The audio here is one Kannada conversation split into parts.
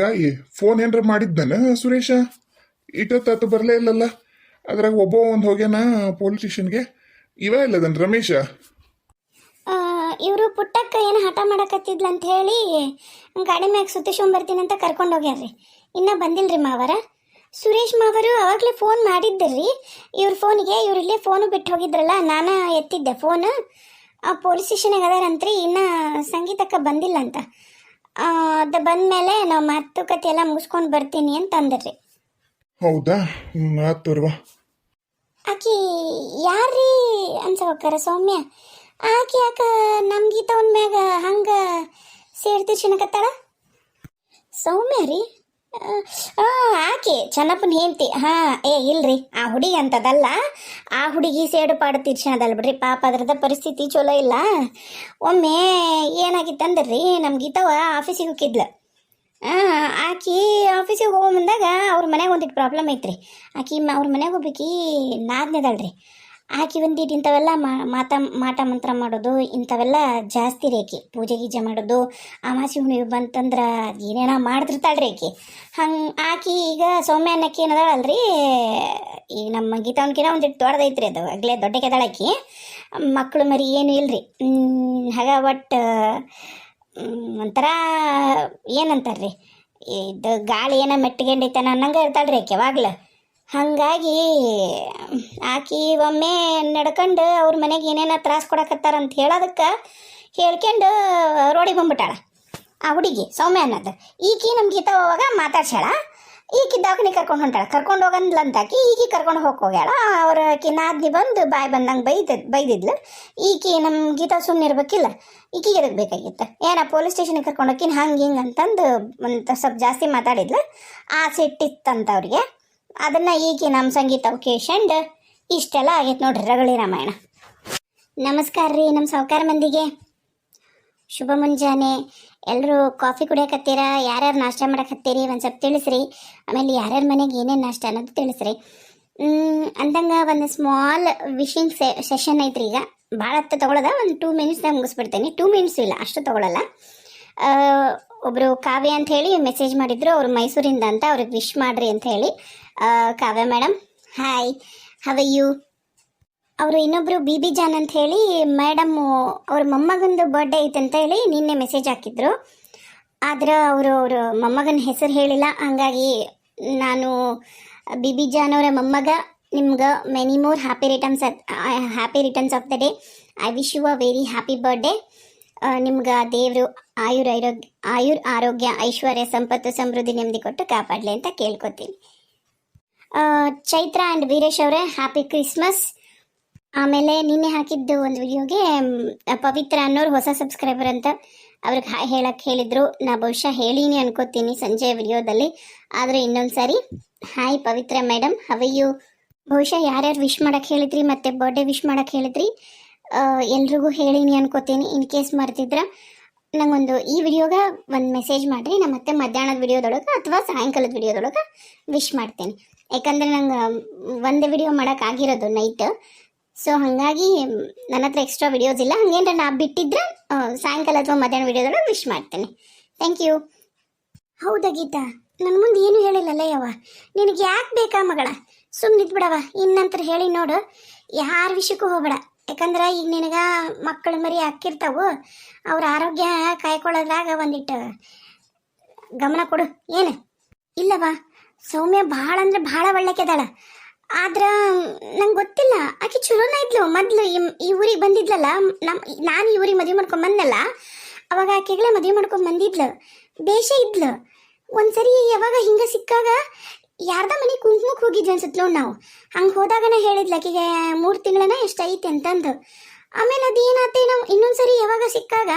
ಗಾಯಿ ಫೋನ್ ಏನ್ರ ಮಾಡಿದ್ದನ ಸುರೇಶ ಇಟ್ಟತ್ತು ಬರಲೇ ಇಲ್ಲಲ್ಲ. ಅದ್ರಾಗ ಒಬ್ಬ ಒಂದು ಹೋಗ್ಯಾನ ಪೊಲೀಸ್ ಸ್ಟೇಷನ್ಗೆ ಇವ ಇಲ್ಲದನ್ ರಮೇಶ? ಇವರು ಪುಟ್ಟಕ್ಕ ಏನು ಹಠ ಮಾಡಕತ್ತಿದ್ಲ ಅಂತ ಹೇಳಿ ಗಾಡಿ ಮ್ಯಾಗ ಸುತ್ತಿಸ್ಕೊಂಡ್ ಬರ್ತೀನಿ ಅಂತ ಕರ್ಕೊಂಡು ಹೋಗ್ಯಾರ್ರಿ. ಇನ್ನ ಬಂದಿಲ್ರಿ ಮಾವರ. ಸುರೇಶ್ ಮಾವರು ಅವಾಗಲೇ ಫೋನ್ ಮಾಡಿದ್ದರ್ರಿ. ಇವ್ರ ಫೋನಿಗೆ ಇವ್ರು ಇಲ್ಲೇ ಫೋನು ಬಿಟ್ಟು ಹೋಗಿದ್ರಲ್ಲ, ನಾನು ಎತ್ತಿದ್ದೆ ಫೋನ್ ಆ ಪೊಲೀಸ್ ಸ್ಟೇಷನ್ಗೆ ಅದಾರಂತ್ರಿ, ಇನ್ನ ಸಂಗೀತಕ್ಕ ಬಂದಿಲ್ಲ ಅಂತ. ಅದು ಬಂದಮೇಲೆ ನಾವು ಮಾತುಕತೆ ಎಲ್ಲ ಮುಗಿಸ್ಕೊಂಡು ಬರ್ತೀನಿ ಅಂತ ಅಂದ್ರಿ ಹೌದಾ ಆತೋರ್ವ ಆಕಿ ಯಾರ್ರೀ ಅನ್ಸವಕ್ಕಾರ ಸೌಮ್ಯ? ಆಕಿ ಯಾಕ ನಮ್ ಗೀತ ಮ್ಯಾಗ ಹಂಗ ಸೇರ್ತಿ ಚಿನ್ನಕತ್ತಾಳ ಸೌಮ್ಯ ರೀ? ಆಕೆ ಚೆನ್ನಪ್ಪನ ಹೆಂಡತಿ. ಹಾ, ಏ, ಇಲ್ರಿ, ಆ ಹುಡುಗಿ ಅಂತದಲ್ಲ, ಆ ಹುಡುಗಿ ಸೇಡು ಪಾಡು ಅದಲ್ ಬಿಡ್ರಿ. ಪಾಪ ಅದ್ರದ ಪರಿಸ್ಥಿತಿ ಚಲೋ ಇಲ್ಲ. ಒಮ್ಮೆ ಏನಾಗಿತ್ತಂದ್ರಿ ನಮ್ಮ ಗೀತವ ಆಫೀಸಿಗೆ ಹೋಗಿದ್ಲು. ಆಕಿ ಆಫೀಸಿಗೆ ಹೋಗೋ ಬಂದಾಗ ಅವ್ರ ಮನೆಗೆ ಒಂದಿಟ್ಟು ಪ್ರಾಬ್ಲಮ್ ಐತ್ರಿ. ಆಕಿ ಅವ್ರ ಮನೆಗೆ ಹೋಗ್ಬೇಕಿ ನಾದ್ನೇದಳ್ರಿ ಆಕಿ ಒಂದಿಟ್ಟು ಇಂಥವೆಲ್ಲ ಮಾತ, ಮಾಟ ಮಂತ್ರ ಮಾಡೋದು, ಇಂಥವೆಲ್ಲ ಜಾಸ್ತಿ ರೀ ಆಕಿ. ಪೂಜೆ ಗೀಜೆ ಮಾಡೋದು, ಅಮಾಸಿ ಹುಣ್ಣಿಮೆ ಬಂತಂದ್ರೆ ಏನೇನ ಮಾಡ್ತಿರ್ತಾಳ್ರಿ ಆಕಿ. ಹಂಗೆ ಆಕಿ ಈಗ ಸೌಮ್ಯ ಅನ್ನಕ್ಕೆ ಏನದಾಳಲ್ರಿ ಈಗ ನಮ್ಮ ಗೀತಾವನ್ಕಿನ ಒಂದಿಟ್ಟು ದೊಡ್ಡದೈತ್ರಿ ಅದು, ಅಗ್ಲೇ ದೊಡ್ಡ ಕೆದಾಳಕಿ ಮಕ್ಕಳು ಮರಿ ಏನು ಇಲ್ರಿ. ರೀ ಹಾಗ ಒಟ್ಟು ಒಂಥರ ಏನಂತಾರ್ರಿ, ಇದು ಗಾಳಿ ಏನೋ ಮೆಟ್ಕೊಂಡೈತೆ ಅನ್ನಂಗೆ ಇರ್ತಾಳ್ರಿ ಆಕೆ ಯಾವಾಗ್ಲೂ. ಹಾಗಾಗಿ ಆಕಿ ಒಮ್ಮೆ ನಡ್ಕೊಂಡು ಅವ್ರ ಮನೆಗೆ ಏನೇನೋ ತ್ರಾಸ ಕೊಡಕತ್ತಾರ ಅಂತ ಹೇಳೋದಕ್ಕೆ ಹೇಳ್ಕೊಂಡು ರೋಡಿಗೆ ಬಂದ್ಬಿಟ್ಟಾಳ. ಆ ಹುಡುಗಿ ಸೌಮ್ಯ ಅನ್ನೋದು. ಈಕಿ ನಮ್ಮ ಗೀತ ಹೋವಾಗ ಮಾತಾಡ್ಸ್ಯಾಳ. ಈಕಿ ದವಾಖಾನೆ ಕರ್ಕೊಂಡು ಹೊಂಟಾಳ. ಕರ್ಕೊಂಡು ಹೋಗಂದ್ಲ ಅಂತಾಕಿ ಈಕಿ ಕರ್ಕೊಂಡು ಹೋಗಿ ಹೋಗ್ಯಾಳ. ಅವ್ರ ಆಕಿ ನಾದ್ನಿ ಬಂದು ಬಾಯಿ ಬಂದಂಗೆ ಬೈದ ಬೈದಿದ್ಲು. ಈಕಿ ನಮ್ಮ ಗೀತಾ ಸುಮ್ಮನೆ ಇರ್ಬೇಕಿಲ್ಲ. ಈಕಿಗೆ ಎದಕ್ಕೆ ಬೇಕಾಗಿತ್ತು? ಏನ ಪೊಲೀಸ್ ಸ್ಟೇಷನ್ಗೆ ಕರ್ಕೊಂಡು ಹೋಗಿನ ಹಂಗೆ ಹಿಂಗೆ ಅಂತಂದು ಒಂದು ಸ್ವಲ್ಪ ಜಾಸ್ತಿ ಮಾತಾಡಿದ್ಲು. ಆ ಸಿಟ್ಟಿತ್ತಂತ ಅವ್ರಿಗೆ. ಅದನ್ನು ಈಗಿ ನಮ್ಮ ಸಂಗೀತ ಕೇಶಂಡ್ ಇಷ್ಟೆಲ್ಲ ಆಗೈತೆ ನೋಡ್ರಿ ರಗಳಿ ರಾಮಾಯಣ. ನಮಸ್ಕಾರ ರೀ ನಮ್ಮ ಸಾವುಕಾರ ಮಂದಿಗೆ. ಶುಭ ಮುಂಜಾನೆ. ಎಲ್ಲರೂ ಕಾಫಿ ಕುಡಿಯಕತ್ತೀರ? ಯಾರ್ಯಾರು ನಾಷ್ಟ ಮಾಡಕತ್ತೀರಿ? ಒಂದು ಸ್ವಲ್ಪ ತಿಳಿಸ್ರಿ. ಆಮೇಲೆ ಯಾರ್ಯಾರ ಮನೆಗೆ ಏನೇನು ನಾಷ್ಟ ಅನ್ನೋದು ತಿಳಿಸ್ರಿ. ಅಂದಂಗೆ ಒಂದು ಸ್ಮಾಲ್ ವಿಶಿಂಗ್ ಸೆ ಸೆಷನ್ ಐತ್ರಿ ಈಗ. ಭಾಳ ಹತ್ತು ತೊಗೊಳದ, ಒಂದು ಟೂ ಮಿನಿಟ್ಸ್ದಾಗ ಮುಗಿಸ್ಬಿಡ್ತೀನಿ. ಟೂ ಮಿನಿಟ್ಸ್ ಇಲ್ಲ, ಅಷ್ಟು ತೊಗೊಳಲ್ಲ. ಆ, ಒಬ್ರು ಕಾವ್ಯ ಅಂತ ಹೇಳಿ ಮೆಸೇಜ್ ಮಾಡಿದ್ರು. ಅವ್ರು ಮೈಸೂರಿಂದ ಅಂತ ಅವ್ರಿಗೆ ವಿಶ್ ಮಾಡ್ರಿ ಅಂತ ಹೇಳಿ. Kavya madam hi how are you ಅವರು ಇನ್ನೊಬ್ರು ಬಿ ಬಿ ಜಾನ್ ಅಂತ ಹೇಳಿ ಮೇಡಮ್ ಅವ್ರ ಮೊಮ್ಮಗಂದು ಬರ್ಡೇ ಅಂತ ಹೇಳಿ ನಿನ್ನೆ ಮೆಸೇಜ್ ಹಾಕಿದ್ರು. ಆದ್ರೆ ಅವರು ಅವರು ಮೊಮ್ಮಗನ ಹೆಸರು ಹೇಳಿಲ್ಲ. ಹಂಗಾಗಿ ನಾನು ಬಿ ಬಿ ಜಾನ್ ಅವರ ಮೊಮ್ಮಗ ನಿಮ್ಗೆ many more happy returns happy returns of the day I wish you a very happy birthday ನಿಮ್ಗೆ ದೇವರು ಆಯುರ್ ಆರೋಗ್ಯ ಆಯುರ್ ಆರೋಗ್ಯ, ಐಶ್ವರ್ಯ, ಸಂಪತ್ತು, ಸಮೃದ್ಧಿ ನೆಮ್ಮದಿ ಕೊಟ್ಟು ಕಾಪಾಡಲಿ ಅಂತ ಕೇಳ್ಕೊತೀನಿ. ಚೈತ್ರ ಆ್ಯಂಡ್ ವೀರೇಶ್ ಅವರೇ ಹ್ಯಾಪಿ ಕ್ರಿಸ್ಮಸ್ ಆಮೇಲೆ ನಿನ್ನೆ ಹಾಕಿದ್ದು ಒಂದು ವಿಡಿಯೋಗೆ ಪವಿತ್ರ ಅನ್ನೋರು ಹೊಸ ಸಬ್ಸ್ಕ್ರೈಬರ್ ಅಂತ ಅವ್ರಿಗೆ ಹಾಯ್ ಹೇಳಕ್ಕೆ ಹೇಳಿದ್ರು. ನಾ ಬಹುಶಃ ಹೇಳೀನಿ ಅನ್ಕೋತೀನಿ ಸಂಜೆ ವಿಡಿಯೋದಲ್ಲಿ. ಆದರೆ ಇನ್ನೊಂದು ಸಾರಿ ಹಾಯ್ ಪವಿತ್ರ ಮೇಡಮ್ ಹವೆಯು ಬಹುಶಃ ಯಾರ್ಯಾರು ವಿಶ್ ಮಾಡಕ್ಕೆ ಹೇಳಿದ್ರಿ, ಮತ್ತೆ ಬರ್ಡೇ ವಿಶ್ ಮಾಡಕ್ಕೆ ಹೇಳಿದ್ರಿ. ಎಲ್ರಿಗೂ ಹೇಳೀನಿ ಅನ್ಕೋತೀನಿ. ಇನ್ ಕೇಸ್ ಮರ್ತಿದ್ರ ನಂಗೊಂದು ಈ ವಿಡಿಯೋಗ ಒಂದು ಮೆಸೇಜ್ ಮಾಡಿರಿ. ನಾ ಮತ್ತೆ ಮಧ್ಯಾಹ್ನದ ವಿಡಿಯೋದೊಳಗೆ ಅಥವಾ ಸಾಯಂಕಾಲದ ವಿಡಿಯೋದೊಳಗೆ ವಿಶ್ ಮಾಡ್ತೇನೆ. ಯಾಕಂದ್ರೆ ನಂಗೆ ಒಂದೇ ವಿಡಿಯೋ ಮಾಡೋಕ್ಕಾಗಿರೋದು ನೈಟ್ ಸೊ ಹಾಗಾಗಿ ನನ್ನ ಹತ್ರ ಎಕ್ಸ್ಟ್ರಾ ವಿಡಿಯೋಸ್ ಇಲ್ಲ. ಹಂಗೇನ್ರ ನಾ ಬಿಟ್ಟಿದ್ರೆ ಸಾಯಂಕಾಲ ಅಥವಾ ಮಧ್ಯಾಹ್ನ ವಿಡಿಯೋದೊಳಗೆ ವಿಶ್ ಮಾಡ್ತೇನೆ. ಥ್ಯಾಂಕ್ ಯು ಹೌದಾ ಗೀತಾ? ನನ್ನ ಮುಂದೆ ಏನು ಹೇಳಿಲ್ಲಲ್ಲ ಯವ್ವ? ನಿನಗೆ ಯಾಕೆ ಬೇಕಾ ಮಗಳ? ಸುಮ್ಮನೆ ಬಿಡವ ಇನ್ನಂತರ ಹೇಳಿ ನೋಡು. ಯಾರ ವಿಷಯಕ್ಕೂ ಹೋಗ್ಬೇಡ. ಯಾಕಂದ್ರೆ ಈಗ ನಿನಗ ಮಕ್ಕಳು ಮರಿ ಹಾಕಿರ್ತಾವು ಅವ್ರ ಆರೋಗ್ಯ ಕಾಯ್ಕೊಳ್ಳೋದ್ರಾಗ ಒಂದಿಟ್ಟು ಗಮನ ಕೊಡು. ಏನು? ಇಲ್ಲವಾ ಸೌಮ್ಯ ಭಾಳ ಅಂದ್ರೆ ಭಾಳ ಒಳ್ಳೆಕೆದಾಳ ಆದ್ರೆ ನಂಗೆ ಗೊತ್ತಿಲ್ಲ, ಆಕೆ ಚಲೋನ ಇದ್ಲು. ಮೊದ್ಲು ಈ- ಈ ಊರಿಗೆ ಬಂದಿದ್ಲಲ್ಲ ನಮ್ಮ ನಾನು ಈ ಊರಿಗೆ ಮದುವೆ ಮಾಡ್ಕೊಂಡ್ ಬಂದಲ್ಲ ಅವಾಗ ಆಕೆಗಳೇ ಮದುವೆ ಮಾಡ್ಕೊಂಡ್ ಬಂದಿದ್ಲು. ಬೇಷ ಇದ್ಲು. ಒಂದ್ಸರಿ ಯಾವಾಗ ಹಿಂಗ ಸಿಕ್ಕಾಗ ಯಾರ್ದ ಮನೆ ಕುಂಕುಮಕ್ಕೆ ಹೋಗಿದ್ವಿ ಅನ್ಸುತ್ತೆ ನಾವು. ಹಂಗೆ ಹೋದಾಗನೇ ಹೇಳಿದ್ಲು ಆಕೆಗೆ ಮೂರು ತಿಂಗಳನ ಎಷ್ಟೈತೆ ಅಂತಂದು. ಆಮೇಲೆ ಅದೇನಾತೇನೋ ಇನ್ನೊಂದ್ಸರಿ ಯಾವಾಗ ಸಿಕ್ಕಾಗ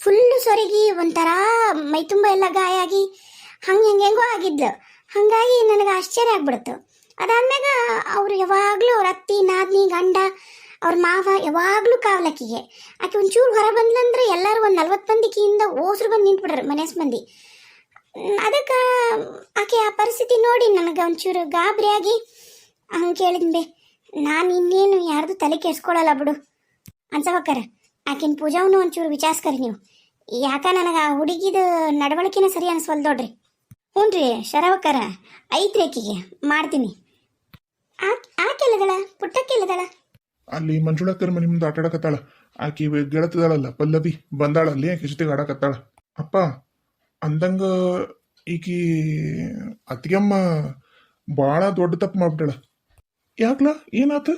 ಫುಲ್ಲು ಸೊರಗಿ ಒಂಥರ ಮೈ ತುಂಬ ಎಲ್ಲ ಗಾಯ ಆಗಿ ಹಂಗೆ ಹೆಂಗೆ ಹೆಂಗೋ ಆಗಿದ್ಲು. ಹಾಗಾಗಿ ನನಗೆ ಆಶ್ಚರ್ಯ ಆಗ್ಬಿಡ್ತು. ಅದಾದ್ಮ್ಯಾಗ ಅವ್ರು ಯಾವಾಗಲೂ ಅವ್ರ ಅತ್ತಿ, ನಾದ್ನಿ, ಗಂಡ, ಅವ್ರ ಮಾವ ಯಾವಾಗಲೂ ಕಾವಲಕ್ಕಿಗೆ ಆಕೆ ಒಂಚೂರು ಹೊರ ಬಂದ್ಲಂದ್ರೆ ಎಲ್ಲರೂ ಒಂದು ನಲ್ವತ್ತು ಮಂದಿಕಿಯಿಂದ ಓಸ್ರು ಬಂದು ನಿಂತ್ಬಿಡ್ರಿ ಮನೆಸ್ ಮಂದಿ. ಅದಕ್ಕೆ ಆಕೆ ಆ ಪರಿಸ್ಥಿತಿ ನೋಡಿ ನನಗೆ ಒಂಚೂರು ಗಾಬರಿಯಾಗಿ ಹಂಗೆ ಕೇಳಿದ್ಬೆ ನಾನು ಇನ್ನೇನು ಯಾರ್ದು ತಲೆ ಕೆಡ್ಸ್ಕೊಳಲ್ಲ ಬಿಡು. ಅನ್ಸವಕ್ಕರ, ಆಕಿನ ಪೂಜಾವನ್ನು ಒಂಚೂರು ವಿಚಾರಿಸ್ಕರಿ ನೀವು. ಯಾಕ ನನಗೆ ಆ ಹುಡುಗಿದ ನಡವಳಿಕೆನ ಸರಿ ಅನಿಸ್ವಲ್ ನೋಡ್ರಿ. ಹ್ಞೂ ರೀ ಶರವಕ್ಕರ, ಐತ್ರಿ ಆಕಿಗೆ, ಮಾಡ್ತೀನಿ. ಆಕೆಲ್ಲದಳ ಪುಟ್ಟಕ್ಕೆಲ್ಲದಳ ಅಲ್ಲಿ ಮಂಜುಳಕ್ಕರ ಮನೆ ಮುಂದೆ ಆಟ ಆಡಕತ್ತಾಳ ಆಕಿ ಗೆಳತಿದಾಳಲ್ಲ, ಪಲ್ಲವಿ ಬಂದಾಳ ಅಲ್ಲಿ ಆಕಿ ಜೊತೆಗೆ ಆಡಕತ್ತಾಳ. ಅಪ್ಪ ಅಂದಂಗ ಈಕಿ ಅತ್ತಿಗೆಮ್ಮ ಭಾಳ ದೊಡ್ಡ ತಪ್ಪು ಮಾಡ್ಬಿಟ್ಟಾಳ. ಯಾಕ್ಲ? ಏನಾತ?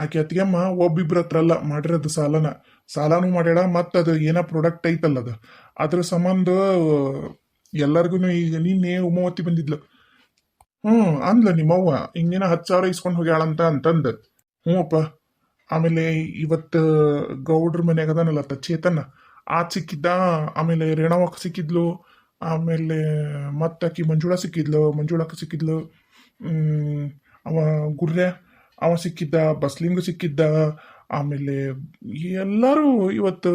ಆಕೆ ಅತ್ತಿಗೆಮ್ಮ ಒಬ್ಬಿಬ್ರ ಹತ್ರ ಅಲ್ಲ, ಮಾಡಿರೋದು ಸಾಲನ. ಸಾಲನೂ ಮಾಡ್ಯಾಳ, ಮತ್ತು ಅದು ಏನೋ ಪ್ರಾಡಕ್ಟ್ ಐತಲ್ಲ ಅದು. ಅದ್ರ ಸಂಬಂಧ ಎಲ್ಲರಿಗೂ ಈಗ ನಿನ್ನೆ ಉಮಾವತಿ ಬಂದಿದ್ಲು. ಹ್ಞೂ ಅಂದ್ಲ ನಿಮ್ಮವ್ವ, ಹಿಂಗೇನ ಹತ್ತು ಸಾವಿರ ಇಸ್ಕೊಂಡು ಹೋಗ್ಯಾಳಂತ ಅಂತಂದು. ಹ್ಞೂ ಅಪ್ಪ. ಆಮೇಲೆ ಇವತ್ತು ಗೌಡ್ರ ಮನ್ಯಾಗ ಅದಾನಲ್ಲ ಆತ ಚೇತನ ಆತ ಸಿಕ್ಕಿದ್ದ, ಆಮೇಲೆ ರೇಣಾವಕ್ಕ ಸಿಕ್ಕಿದ್ಲು, ಆಮೇಲೆ ಮತ್ತೆ ಆಕಿ ಮಂಜುಳ ಸಿಕ್ಕಿದ್ಲು, ಮಂಜುಳಕ್ಕ ಸಿಕ್ಕಿದ್ಲು ಅವ ಗುರ್ರೆ, ಅವ ಸಿಕ್ಕಿದ್ದ, ಬಸ್ಲಿಂಗು ಸಿಕ್ಕಿದ್ದ, ಆಮೇಲೆ ಎಲ್ಲರೂ ಇವತ್ತು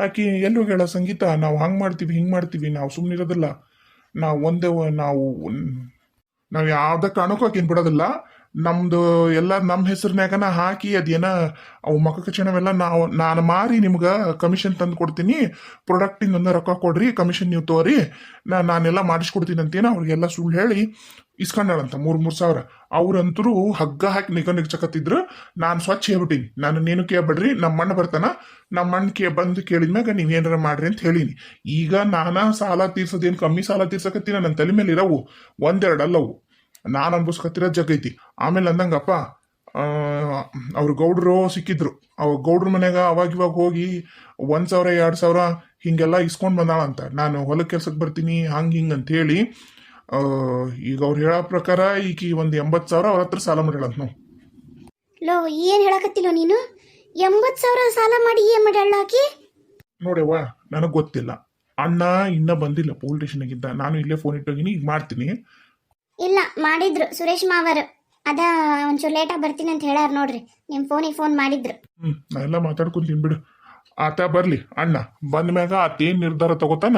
ಆಕಿ ಎಲ್ಲಿ ಹೋಗ್ಯಾಳ ಸಂಗೀತ, ನಾವು ಹಂಗೆ ಮಾಡ್ತೀವಿ, ಹಿಂಗೆ ಮಾಡ್ತೀವಿ, ನಾವು ಸುಮ್ಮನಿರೋದಿಲ್ಲ ನಾವು ಒಂದೇ ನಾವು ನಾವು ಯಾವುದೇ ಕಾರಣಕ್ಕೂ ಬಿಡೋದಿಲ್ಲ. ನಮ್ದು ಎಲ್ಲ ನಮ್ಮ ಹೆಸರಿನ್ಯಾಗನ ಹಾಕಿ ಅದೇನ, ಅವು ಮಕ್ಕ ಕಚಣವೆಲ್ಲ ನಾವು, ನಾನು ಮಾರಿ ನಿಮ್ಗೆ ಕಮಿಷನ್ ತಂದು ಕೊಡ್ತೀನಿ. ಪ್ರೊಡಕ್ಟಿಂದ ರೊಕ್ಕ ಕೊಡ್ರಿ ಕಮಿಷನ್ ನೀವು ತೋರಿ. ನಾ, ನಾನೆಲ್ಲ ಮಾಡಿಸ್ಕೊಡ್ತೀನಿ ಅಂತೇನ. ಅವ್ರಿಗೆಲ್ಲ ಸುಳ್ಳು ಹೇಳಿ ಇಸ್ಕೊಂಡಾಳಂತ, ಮೂರು ಮೂರು ಸಾವಿರ. ಅವ್ರಂತರೂ ಹಗ್ಗ ಹಾಕಿ ನಿಗ ನಿಗ್ಚಕತ್ತಿದ್ರು ನಾನು ಸ್ವಚ್ಛ ಹೇಳ್ಬಿಟ್ಟಿನಿ. ನಾನು ನೀನು ಕೇಳ್ಬೇಡ್ರಿ ನಮ್ಮ ಅಣ್ಣ ಬರ್ತಾನ. ನಮ್ಮ ಅಣ್ಣ ಕೇ, ಬಂದು ಕೇಳಿದ್ಮ್ಯಾಗ ನೀವು ಏನಾರ ಮಾಡ್ರಿ ಅಂತ ಹೇಳೀನಿ. ಈಗ ನಾನಾ ಸಾಲ ತೀರ್ಸೋದೇನು ಕಮ್ಮಿ ಸಾಲ ತೀರ್ಸಕತ್ತೀನಿ? ನನ್ನ ತಲೆ ಮೇಲೆ ಇರವು ಒಂದೆರಡು ಅಲ್ಲವು ನಾನು ಅನ್ಭವಿಸ್ಕತ್ತಿರೋ ಜಗೈತಿ. ಆಮೇಲೆ ಅಂದಂಗಪ್ಪ ಅವ್ರ ಗೌಡ್ರು ಸಿಕ್ಕಿದ್ರು. ಅವ ಗೌಡ್ರ ಮನ್ಯಾಗ ಅವಾಗ ಇವಾಗ ಹೋಗಿ ಒಂದ್ ಸಾವಿರ ಎರಡು ಸಾವಿರ ಹಿಂಗೆಲ್ಲ ಇಸ್ಕೊಂಡ್ ಬಂದಾಳಂತ ನಾನು ಹೊಲಕ್ಕೆ ಕೆಲ್ಸಕ್ಕೆ ಬರ್ತೀನಿ ಹಂಗೆ ಹಿಂಗೆ ಅಂತ ಹೇಳಿ ಈಗ ಅವ್ರು ಹೇಳೋ ಪ್ರಕಾರ ಈಕಿ ಒಂದು ಎಂಬತ್ತು ಸಾವಿರ ಅವ್ರ ಹತ್ರ ಸಾಲ ಮಾಡ್ಯಾಳಂತ ನಾವು ಲೋ ಏನು ಹೇಳಕತ್ತಿಲ್ಲೋ ನೀನು? ಎಂಬತ್ತು ಸಾವಿರ ಸಾಲ ಮಾಡಿ ಏನು ಮಾಡ್ಯಾಳ ಆಕಿ? ನೋಡ್ಯವ್ವ ನನಗೆ ಗೊತ್ತಿಲ್ಲ. ಅಣ್ಣ ಇನ್ನೂ ಬಂದಿಲ್ಲ ಪೊಲೀಸ್ ಸ್ಟೇಷನ್ಗಿದ್ದ ನಾನು ಇಲ್ಲೇ ಫೋನ್ ಇಟ್ಟೋಗಿನಿ ಈಗ ಮಾಡ್ತೀನಿ. ಇಲ್ಲ ಮಾಡಿದ್ರು. ಸುರೇಶ್ ಮಾವರು. ಅದ ಒಂಚೂರು ಲೇಟಾಗಿ ಬರ್ತೀನಿ ಅಂತ ಹೇಳಾರ ನೋಡ್ರಿ. ನಿಮ್ಮ ಫೋನಿಗೆ ಫೋನ್ ಮಾಡಿದ್ರು. ಹ್ಮ್ ನಾ ಎಲ್ಲ ಮಾತಾಡ್ಕೊಂತೀನಿ ಬಿಡು. ಆತ ಬರ್ಲಿ ಅಣ್ಣ. ಬಂದ ಮ್ಯಾಗ ಆತೇನ್ ನಿರ್ಧಾರ ತಗೋತಾನ?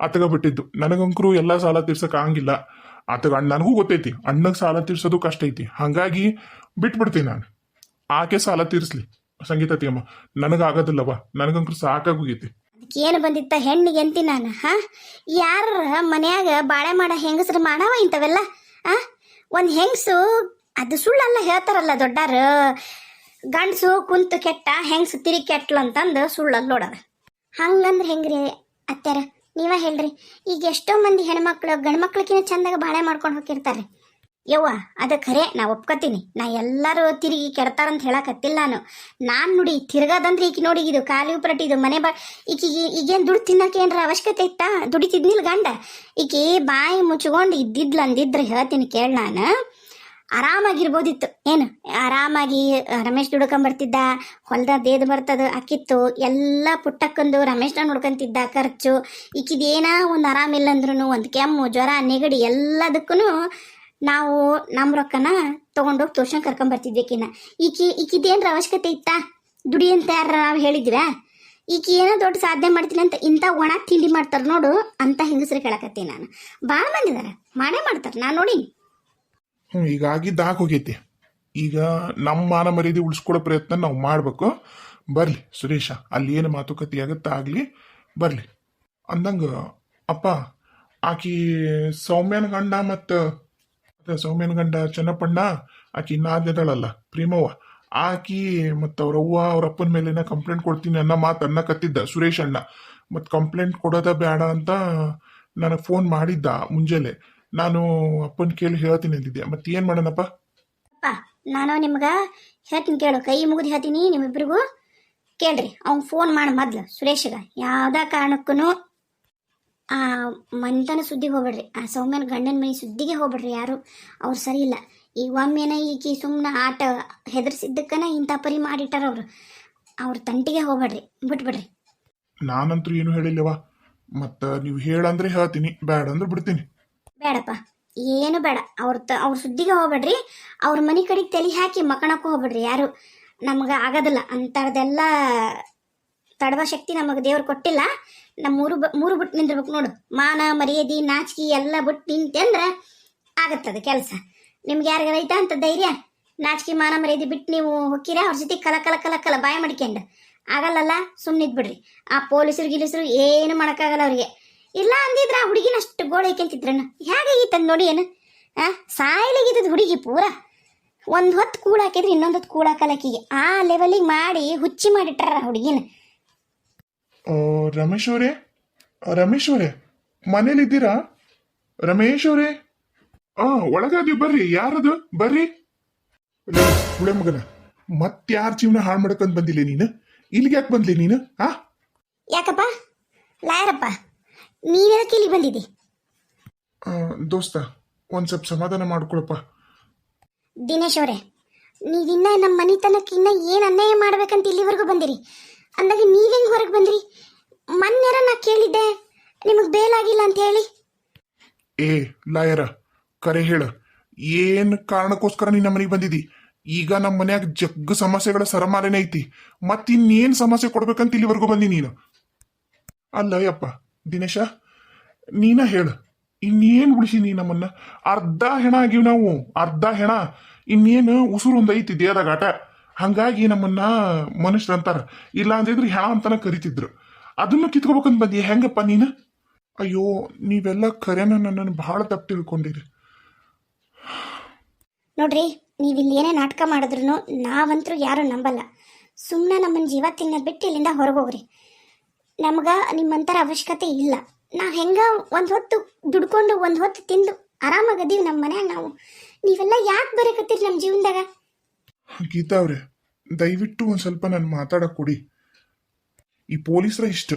ಆತಗ ಬಿಟ್ಟಿದ್ದು. ನನಗಂಕರು ಎಲ್ಲ ಸಾಲ ತೀರ್ಸಕ್ ಆಗಂಗಿಲ್ಲ. ಆತಗ ಅಣ್ಣ ನನಗೂ ಗೊತ್ತೈತಿ. ಅಣ್ಣಗ್ ಸಾಲ ತೀರ್ಸೋದು ಕಷ್ಟ ಐತಿ ಹಂಗಾಗಿ ಬಿಟ್ಬಿಡ್ತೀನಿ ನಾನು. ಆಕೆ ಸಾಲ ತೀರ್ಸ್ಲಿ. ಸಂಗೀತ ತಿಯಮ್ಮ ನನಗಾಗೋದಿಲ್ಲವ ನನಗಂಕರು ಸಾಕಾಗೋಗೈತಿ. ಏನು ಬಂದಿತ್ತ ಹೆಣ್ಣಿಗೆ ಎಂತಿ ನಾನು ಹಾ? ಯಾರ ಮನ್ಯಾಗ ಬಾಳೆ ಮಾಡ ಹೆಂಗಸ್ರು ಮಾಡವ ಇಂಥವೆಲ್ಲ? ಆ? ಒಂದು ಹೆಂಗಸು, ಅದು ಸುಳ್ಳಲ್ಲ ಹೇಳ್ತಾರಲ್ಲ ದೊಡ್ಡಾರ. ಗಂಡಸು ಕುಂತು ಕೆಟ್ಟ, ಹೆಂಗ್ಸು ತಿರಿ ಕೆಟ್ಲು ಅಂತಂದು ಸುಳ್ಳಲ್ಲಿ ನೋಡದ. ಹಂಗಂದ್ರೆ ಹೆಂಗ್ರಿ ಅತ್ಯಾರ ನೀವ ಹೇಳ್ರಿ. ಈಗ ಎಷ್ಟೋ ಮಂದಿ ಹೆಣ್ಮಕ್ಳು ಗಂಡ್ಮಕ್ಳಕಿನ ಚಂದಾಗ ಬಾಳೆ ಮಾಡ್ಕೊಂಡು ಹೋಗಿರ್ತಾರೆ. ಯವ್ವ, ಅದ ಖರೆ, ನಾ ಒಪ್ಕೋತೀನಿ. ನಾ ಎಲ್ಲರೂ ತಿರುಗಿ ಕೆಡ್ತಾರಂತ ಹೇಳಕತ್ತಿಲ್ಲ ನಾನು. ನಾನು ನೋಡಿ ತಿರ್ಗದಂದ್ರೆ ಈಕಿ ನೋಡಿ ಇದು ಖಾಲಿ ಉಪ್ರಟ್, ಇದು ಮನೆ ಬಾ ಈಕಿಗೆ ಈಗೇನು ದುಡ್ಡು ತಿನ್ನಕ್ಕೆ ಏನ್ರ ಅವಶ್ಯಕತೆ ಇತ್ತಾ? ದುಡಿತಿದ್ನಿಲ್ ಗಂಡ? ಈಕಿ ಬಾಯಿ ಮುಚ್ಕೊಂಡು ಇದ್ದಿದ್ಲ ಅಂದಿದ್ರೆ ಹೇಳ್ತೀನಿ ಕೇಳ ನಾನು. ಆರಾಮಾಗಿರ್ಬೋದಿತ್ತು. ಏನು? ಆರಾಮಾಗಿ ರಮೇಶ್ ದುಡ್ಕೊಂಬರ್ತಿದ್ದ ಹೊಲ್ದಾಗ ದೇದ್ ಬರ್ತದ, ಅಕ್ಕಿತ್ತು, ಎಲ್ಲ ಪುಟ್ಟಕ್ಕಂದು ರಮೇಶ್ನ ನೋಡ್ಕೊಂತಿದ್ದ ಖರ್ಚು. ಈಕಿದೇನ ಒಂದು ಆರಾಮಿಲ್ಲ ಅಂದ್ರೂ ಒಂದು ಕೆಮ್ಮು, ಜ್ವರ, ನೆಗಡಿ ಎಲ್ಲದಕ್ಕೂ ನಾವು ನಮ್ಮ ರೊಕ್ಕನ ತೊಗೊಂಡೋಗಿ ತೋರ್ಸ್ಕೊಂಡ್ ಕರ್ಕೊಂಬರ್ತಿದ್ವಿ ಆಕಿನ ಈಕಿ ಈಕಿದೇನ್ರ ಅವಶ್ಯಕತೆ ಇತ್ತಾ? ದುಡಿ ಅಂತ ಯಾರ ನಾವು ಹೇಳಿದ್ವ? ಈಕಿ ಏನೋ ದೊಡ್ಡ ಸಾಧನೆ ಮಾಡ್ತೀನಿ ಅಂತ ಇಂಥ ಒಣ ತಿಂಡಿ ಮಾಡ್ತಾರೆ ನೋಡು ಅಂತ ಹೆಂಗಸ್ರು ಕೇಳಕತ್ತೀನಿ ನಾನು. ಭಾಳ ಮಂದಿದಾರ ಮಾಡೇ ಮಾಡ್ತಾರೆ, ನಾನು ನೋಡಿ ಹ್ಞೂ ಈಗ ಆಗಿದ್ದ ಹೋಗೈತಿ. ಈಗ ನಮ್ಮ ಮಾನ ಮರ್ಯಾದೆ ಉಳಿಸ್ಕೊಳ್ಳೋ ಪ್ರಯತ್ನ ನಾವು ಮಾಡಬೇಕು. ಬರಲಿ ಸುರೇಶ, ಅಲ್ಲಿ ಏನು ಮಾತುಕತೆ ಆಗತ್ತ ಆಗಲಿ ಬರಲಿ. ಅಂದಂಗ, ಅಪ್ಪ, ಆಕಿ ಸೌಮ್ಯನ ಗಂಡ ಮತ್ತು ಸೌಮ್ಯನ ಗಂಡ ಚೆನ್ನಪ್ಪಣ್ಣ, ಆಕಿ ನಾದ್ಯದಳಲ್ಲ ಪ್ರೇಮವ್ವ. ಆಕಿ ಮತ್ತು ಅವ್ರ ಅವ್ವ, ಅವ್ರ ಅಪ್ಪನ ಮೇಲಿನ ಕಂಪ್ಲೇಂಟ್ ಕೊಡ್ತೀನಿ ಅನ್ನೋ ಮಾತು ಅನ್ನಕತ್ತಿದ್ದ ಸುರೇಶ್ ಅಣ್ಣ. ಮತ್ತು ಕಂಪ್ಲೇಂಟ್ ಕೊಡೋದ ಬೇಡ ಅಂತ ನನಗೆ ಫೋನ್ ಮಾಡಿದ್ದ ಮುಂಜಾನೆ. ನಾನು ಅಪ್ಪನ ಕೇಳಿ ಹೇಳ್ತೀನಿ ಅಂದಿದ್ದೆ. ಮತ್ತೆ ಏನು ಮಾಡೋಣಪ್ಪ? ನಾನು ನಿಮ್ಗೆ ಹೇಳ್ತೀನಿ ಕೇಳು. ಕೈ ಮುಗಿದು ಹೇಳ್ತೀನಿ ನಿಮ್ಮಿಬ್ರಿಗೂ. ಕೇಳ್ರಿ, ಅವ್ನು ಫೋನ್ ಮಾಡಿ ಮೊದ್ಲು ಸುರೇಶ್ಗ. ಯಾವುದೇ ಕಾರಣಕ್ಕೂ ಆ ಮನೆತನ ಸುದ್ದಿಗೆ ಹೋಗ್ಬೇಡ್ರಿ. ಆ ಸೌಮ್ಯನ ಗಂಡನ ಮನೆ ಸುದ್ದಿಗೆ ಹೋಗ್ಬೇಡ್ರಿ ಯಾರು. ಅವ್ರು ಸರಿ ಇಲ್ಲ. ಈ ಒಮ್ಮೆನ ಈಕಿ ಸುಮ್ಮನೆ ಆಟ ಹೆದರ್ಸಿದ್ದಕ್ಕನ ಇಂಥ ಪರಿ ಮಾಡಿಟ್ಟಾರ ಅವರು. ಅವ್ರ ತಂಟಿಗೆ ಹೋಗ್ಬೇಡ್ರಿ. ಬಿಟ್ಬಿಡ್ರಿ. ನಾನಂತೂ ಏನು ಹೇಳಿಲ್ಲವ ಮತ್ತು ನೀವು ಹೇಳಂದ್ರೆ ಹೇಳ್ತೀನಿ. ಬೇಡ ಅಂದ್ರೆ ಬಿಡ್ತೀನಿ. ಬೇಡಪ್ಪ ಏನು ಬೇಡ ಅವ್ರ ತ ಅವ್ರ ಸುದ್ದಿಗೆ ಹೋಗ್ಬೇಡ್ರಿ. ಅವ್ರ ಮನೆ ಕಡೆಗೆ ತಲೆ ಹಾಕಿ ಮಕ್ಕಳಕ್ಕೂ ಹೋಗ್ಬೇಡ್ರಿ ಯಾರು. ನಮ್ಗೆ ಆಗೋದಿಲ್ಲ. ಅಂಥದ್ದೆಲ್ಲ ತಡವ ಶಕ್ತಿ ನಮಗೆ ದೇವ್ರು ಕೊಟ್ಟಿಲ್ಲ. ನಮ್ಮ ಮೂರು ಬ ಮೂರು ಬಿಟ್ಟು ನಿಂದಿರ್ಬೇಕು ನೋಡು. ಮಾನ, ಮರ್ಯಾದೆ, ನಾಚಿಕೆ ಎಲ್ಲ ಬಿಟ್ಟು ನಿಂತಂದ್ರೆ ಆಗತ್ತದ ಕೆಲಸ. ನಿಮ್ಗೆ ಯಾರಿಗಾರ ಐತಾ ಅಂತ ಧೈರ್ಯ? ನಾಚಿಕೆ, ಮಾನ, ಮರ್ಯಾದೆ ಬಿಟ್ಟು ನೀವು ಹೊಕ್ಕಿರ, ಅವ್ರ ಜೊತೆ ಕಲ ಕಲ ಕಲ ಕಲ ಬಾಯ ಮಾಡ್ಕೊಂಡು ಆಗಲ್ಲಲ್ಲ ಸುಮ್ಮನೆ ಇದ್ಬಿಡ್ರಿ. ಆ ಪೊಲೀಸರು, ಗಿಲೀಸರು ಏನು ಮಾಡೋಕ್ಕಾಗಲ್ಲ ಅವ್ರಿಗೆ. ಇಲ್ಲ ಅಂದಿದ್ರೆ ಆ ಹುಡುಗಿನ ಅಷ್ಟು ಗೋಳ ಈ ತಂದು ನೋಡಿ ಏನು? ಆ, ಸಾಯಲಾಗಿದ್ದದ ಹುಡುಗಿ ಪೂರ. ಒಂದು ಹೊತ್ತು ಕೂಳ ಹಾಕಿದ್ರೆ ಇನ್ನೊಂದು ಹೊತ್ತು ಕೂಳ ಹಾಕಲಕ್ಕಿಗೆ ಆ ಲೆವೆಲಿಗೆ ಮಾಡಿ ಹುಚ್ಚಿ ಮಾಡಿಟ್ಟಾರ ಹುಡುಗಿನ. ಆ, ರಮೇಶ್ ಅವರೇ ರಮೇಶ್ ಅವರೇ ಮನೇಲಿದ್ದೀರಾ? ರಮೇಶ್ ಅವರೇ ಆ ಒಳಗಾದಿ ಬರ್ರಿ. ಯಾರದು? ಬರ್ರಿ. ಲೇ, ಹುಳೆ ಮಗನ ಮತ್ಯಾರ ಜೀವನ ಹಾಳು ಮಾಡ್ಕೊಂಡ್ ಬಂದಿಲ್ಲ ನೀನು? ಇಲ್ಲಿಗೆ ಯಾಕೆ ಬಂದ್ಲಿ ನೀನು ಆ? ಯಾಕಪ್ಪ? ಲಾಯರಪ್ಪ ಯಾಕೆ ಇಲ್ಲಿ ಬಂದಿದೆ ಆ, ದೋಸ್ತ ಒಂದ್ ಸ್ವಲ್ಪ ಸಮಾಧಾನ ಮಾಡ್ಕೊಳಪ್ಪ. ದಿನೇಶ್ ಅವರೇ ನೀವಿನ್ನ ನಮ್ಮ ಮನಿತನಕ್ಕೆ ಇನ್ನ ಏನು ಅನ್ಯಾಯ ಮಾಡ್ಬೇಕಂತ ಇಲ್ಲಿವರೆಗೂ ಬಂದಿರಿ? ಅಂದಾಗ ಹೆಂಗ್ ಹೊರಗೆ ಬಂದ್ರಿ? ಮನ್ನೇರ ನಾ ಕೇಳಿದ್ದೆ, ನಿಮಗೆ ಬೇಲಾಗಿಲ್ಲ ಅಂತ ಹೇಳಿ. ಏ ಲಾಯರ ಕರೆ ಹೇಳ. ಏನ್ ಕಾರಣಕ್ಕೋಸ್ಕರ ನೀನ್ ಮನೆಗೆ ಬಂದಿದಿ? ಈಗ ನಮ್ಮ ಮನ್ಯಾಗ ಜಗ್ಗ ಸಮಸ್ಯೆಗಳ ಸರಮಾಲೆನೇ ಐತಿ. ಮತ್ತಿನ್ನೇನ್ ಸಮಸ್ಯೆ ಕೊಡ್ಬೇಕಂತ ಇಲ್ಲಿವರೆಗೂ ಬಂದಿ ನೀನು? ಅಲ್ಲ, ಯಪ್ಪ, ದಿನೇಶ, ನೀನ ಹೇಳ. ಇನ್ನೇನ್ ಉಳಿಸಿ ನೀ ನಮ್ಮನ್ನ? ಅರ್ಧ ಹೆಣ ಆಗಿವ್ ನಾವು, ಅರ್ಧ ಹೆಣ. ಇನ್ನೇನು ಉಸುರು ಐತಿ ದೇಹದಾಗ ಆಟ ಹಂಗಾಗಿ ನಮ್ಮನ್ನ ಮನುಷ್ಯರಂತಾರ ಇಲ್ಲ ಅಂದಿದ್ರೆ ಹೆಣ ಅಂತಾನ ಕರಿತಿದ್ರು. ಅದನ್ನು ಕಿತ್ಕೋಬೇಕಂತ ಬಂದಿ ಹೆಂಗಪ್ಪ ನೀನು? ಅಯ್ಯೋ, ನೀವೆಲ್ಲ ಕರೆನ ನನ್ನನ್ನು ಬಹಳ ತಪ್ಪು ತಿಳ್ಕೊಂಡಿರಿ. ನೋಡ್ರಿ ನೀವು ಇಲ್ಲಿ ಏನೇ ನಾಟಕ ಮಾಡಿದ್ರು ನಾವಂತರೂ ಯಾರು ನಂಬಲ್ಲ. ಸುಮ್ಮನೆ ನಮ್ಮನ್ನ ಜೀವ ತಿನ್ನೋದು ಬಿಟ್ಟು ಇಲ್ಲಿಂದ ಹೊರಗೆ ಹೋಗ್ರಿ. ನಮ್ಗೆ ನಿಮ್ಮಂತರ ಅವಶ್ಯಕತೆ ಇಲ್ಲ. ನಾವು ಹೆಂಗ ಒಂದು ಹೊತ್ತು ದುಡ್ಕೊಂಡು ಒಂದು ಹೊತ್ತು ತಿಂದು ಆರಾಮಾಗದೀವಿ ನಮ್ಮ ಮನ್ಯಾಗ ನಾವು. ನೀವೆಲ್ಲ ಯಾಕೆ ಬರಕತ್ತೀರಿ ನಮ್ಮ ಜೀವನದಾಗ? ಗೀತಾ ಅವ್ರೆ, ದಯವಿಟ್ಟು ಒಂದ್ ಸ್ವಲ್ಪ ನಾನು ಮಾತಾಡಕ್ ಕೊಡಿ. ಈ ಪೊಲೀಸರ ಇಷ್ಟು.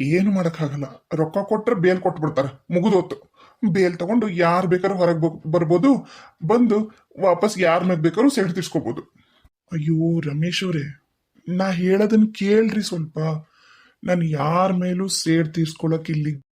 ಏನು ಮಾಡೋಕ್ಕಾಗಲ್ಲ. ರೊಕ್ಕ ಕೊಟ್ಟರೆ ಬೇಲ್ ಕೊಟ್ಬಿಡ್ತಾರೆ. ಮುಗಿದೋತು ಬೇಲ್ ತಗೊಂಡು ಯಾರು ಬೇಕಾದ್ರೂ ಹೊರಗೆ ಬರ್ಬೋದು. ಬಂದು ವಾಪಸ್ ಯಾರ ಮೇಲೆ ಬೇಕಾದ್ರೂ ಸೆಡ್ ತಿರ್ಸ್ಕೋಬಹುದು ಅಯ್ಯೋ ರಮೇಶ್ ಅವರೇ, ನಾ ಹೇಳೋದನ್ನ ಕೇಳ್ರಿ ಸ್ವಲ್ಪ. ನಾನು ಯಾರ ಮೇಲೂ ಸೇಡ್ ತೀರ್ಸ್ಕೊಳಕ್ ಇಲ್ಲಿ